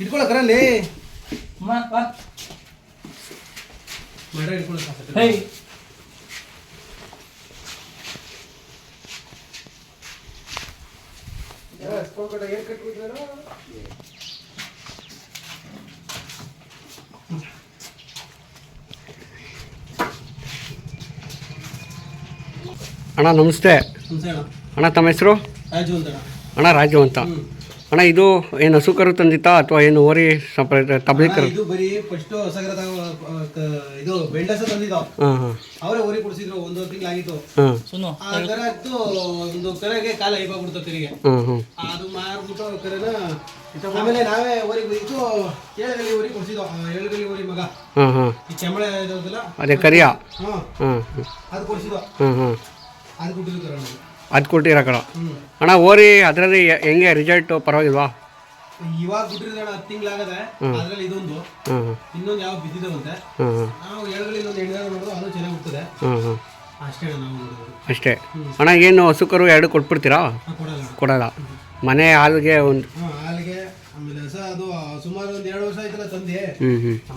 ಇಟ್ಕೊಳ್ಳೋ ಕರಲ್ಲಿ ಅಮ್ಮ, ಬಾ. ಮರ ಇಟ್ಕೊಳ್ಳೋ ಸಾಕು. ಹೇಯ್. ಅಣ್ಣ ನಮಸ್ತೆ ನಮಸ್ತೆ ಅಣ್ಣ ಅಣ್ಣ ತಮ್ಮ ಹೆಸರು? ರಾಜು ಅಂತ ಅಣ್ಣ. ರಾಜು ಅಂತ. ಅಣ್ಣ ಇದು ಏನು ಹಸು ಕರು ತಂದಿತ್ತಾ ಅಥವಾ ಏನು ಓರಿ ಸಪ್ರೇಟ್ ತಬ್ಲಿ ಅಣ್ಣ, ಕರು ಇದು ಬರೀ ಫಸ್ಟ್ ಹೊಸಗರ ಇದು ಬೆಂಡಸ ತಂದಿದ್ದಾವ್. ಹಾಂ ಹಾಂ. ಅವರೇ ಓರಿ ಕುಡಿಸಿದ್ರು ಒಂದು ತಿಂಗಳಾಗಿತ್ತು ಹಾಂ. ಸುನು ಆ ಕರ ಇತ್ತು ಒಂದು ಕರೆಗೆ ಕಾಲ ಐಬಾಗ್ಬಿಡ್ತು ಕರಿಗೆ ಹಾಂ ಹಾಂ ಅದು ಮಾರ್ಬಿಟ್ಟು ಕರೆನ ಆಮೇಲೆ ನಾವೇ ಓರಿ ಬಂದಿತ್ತು ಏಳಗಲ್ಲಿ ಓರಿ ಕುಡಿಸಿದ್ವು ಏಳಗಲ್ಲಿ ಓರಿ ಮಗ. ಹಾಂ ಹಾಂ. ಈ ಚಮಳೆ ಇರೋದಿಲ್ಲ ಅದೇ ಕರಿಯ? ಹಾ ಹಾಂ ಅದು ಕೊಡಿಸಿದ್ವು ಹಾಂ ಹಾಂ ಅದು ಕೊಟ್ಟಿದ್ದು ಕರ ಅದು ಕೊಟ್ಟಿರ ಕಣ. ಅಣ್ಣ ಓರಿ ಅದರಲ್ಲಿ ಹೆಂಗೆ ರಿಸಲ್ಟು ಪರವಾಗಿಲ್ವಾ? ಇವಾಗ ಬಿಟ್ಟಿರೋದಣ್ಣ ಹತ್ತು ತಿಂಗಳಾಗದೆ ಅದ್ರಲ್ಲಿ ಇದೊಂದು. ಹಾಂ ಹಾಂ ಇನ್ನೊಂದು ಯಾವ ಬಿದ್ದಿದ್ದಾವಂತೆ ಹಾಂ ಹಾಂ ನಾವು ಏಳುಗಳಲ್ಲಿ ಇನ್ನೊಂದು ಎಣ್ಣೆ ನೋಡೋದು ಅದು ಚೆನ್ನಾಗಿ ಹೋಗ್ತದೆ ಹಾಂ ಹಾಂ ಅಷ್ಟೇ ಅಣ್ಣ ನಾವು ನೋಡೋದು ಅಷ್ಟೇ. ಅಣ್ಣ ಏನು ಹಸುಕರು ಎರಡು ಕೊಟ್ಬಿಡ್ತೀರಾ? ಕೊಡಲ್ಲ ಕೊಡಲ್ಲ. ಮನೆ ಹಾಲಿಗೆ ಒಂದು. ಹಾಲಿಗೆ ಆಮೇಲೆ ಹಸ ಅದು ಸುಮಾರು ಒಂದು ಎರಡು ವರ್ಷ ಆಯ್ತಲ್ಲ ತಂದೆ.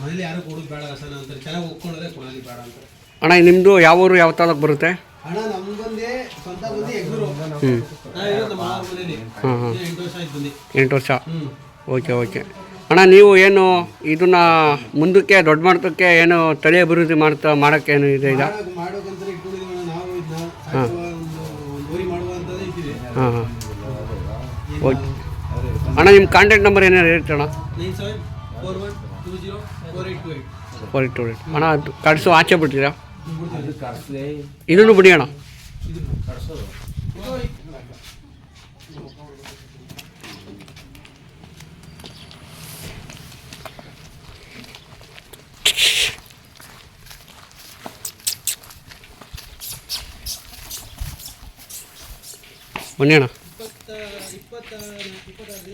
ಮನೇಲಿ ಯಾರು ಕೊಡೋದು ಬೇಡ ಹಸನ ಅಂತಾರೆ. ಚೆನ್ನಾಗಿ ಒಪ್ಕೊಂಡ್ರೆ ಕೊಡೋದು ಬೇಡ ಅಂತ ಅಣ್ಣ ನಿಮ್ಮದು ಯಾವ ಊರು ಯಾವ ತಾಲೂಕು ಬರುತ್ತೆ? ಅಣ್ಣ ನಮ್ಮ ಮಾವ ಮನೇಲಿ ಹಾಂ ಹಾಂ ಇನ್ನು ಎಂಟು ವರ್ಷ ಓಕೆ ಓಕೆ. ಅಣ್ಣ ನೀವು ಏನು ಇದನ್ನ ಮುಂದಕ್ಕೆ ದೊಡ್ಡ ಮಟ್ಟಕ್ಕೆ ಏನು ತಳಿ ಅಭಿವೃದ್ಧಿ ಮಾಡ್ತಾ ಮಾಡೋಕ್ಕೆ ಏನು ಇದೆ ಈಗ? ಹಾಂ. ಹಾಂ ಹಾಂ. ಓಕೆ. ಅಣ್ಣ ನಿಮ್ಮ ಕಾಂಟ್ಯಾಕ್ಟ್ ನಂಬರ್ ಏನಾರು nine seven four eight two eight. ಅಣ್ಣ ಅದು ಕಡಿಸು ಆಚೆ ಬಿಡ್ತೀರಾ? ಇದನ್ನು ಬಿಡಿ ಅಣ್ಣ. ಬನ್ನಿ ಅಣ್ಣ. ಇಪ್ಪತ್ತ ಇಪ್ಪತ್ತ ಇಪ್ಪತ್ತಾರು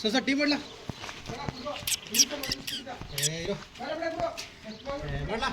ಸರ್ ಸರ್ ಟೀ ಮಾಡ್ಲಾ? ಮಾಡ್ಲಾ?